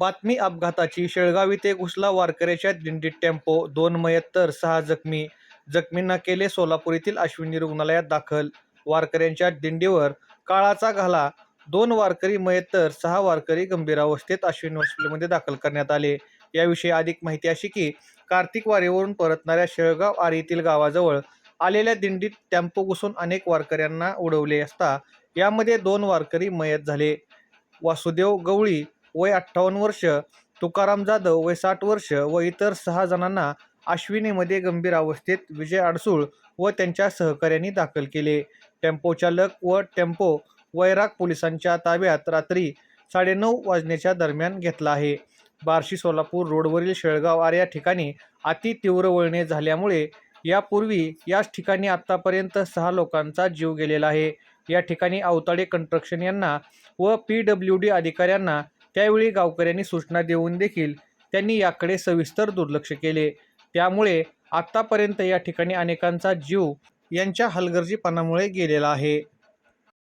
बातमी अपघाताची शेळगाव इथे घुसला वारकऱ्याच्या दिंडीत टेम्पो दोन मयत्तर सहा जखमी. जखमींना केले सोलापूर येथील अश्विनी रुग्णालयात दाखल. वारकऱ्यांच्या दिंडीवर काळाचा घाला. दोन वारकरी मयत्तर सहा वारकरी गंभीर अवस्थेत अश्विनी हॉस्पिटलमध्ये दाखल करण्यात आले. याविषयी अधिक माहिती अशी की कार्तिक वारीवरून परतणाऱ्या शेळगाव आरी येथील गावाजवळ आलेल्या दिंडीत टेम्पो घुसून अनेक वारकऱ्यांना उडवले असता यामध्ये दोन वारकरी मयत झाले. वासुदेव गवळी वय अठ्ठावन्न वर्ष तुकाराम जाधव वय साठ वर्ष व इतर सहा जणांना अश्विनीमध्ये गंभीर अवस्थेत विजय अडसूळ व त्यांच्या सहकाऱ्यांनी दाखल केले. टेम्पो चालक व टेम्पो वैराग पोलिसांच्या ताब्यात रात्री साडेनऊ वाजण्याच्या दरम्यान घेतला आहे. बार्शी सोलापूर रोडवरील शेळगाव आर या ठिकाणी अति तीव्र वळणे झाल्यामुळे यापूर्वी याच ठिकाणी आत्तापर्यंत सहा लोकांचा जीव गेलेला आहे. या ठिकाणी अवताडे कंस्ट्रक्शन यांना व पी डब्ल्यू डी अधिकाऱ्यांना त्यावेळी गावकऱ्यांनी सूचना देऊन देखील त्यांनी याकडे सविस्तर दुर्लक्ष केले. त्यामुळे आत्तापर्यंत या ठिकाणी अनेकांचा जीव यांच्या हलगर्जीपणामुळे गेलेला आहे.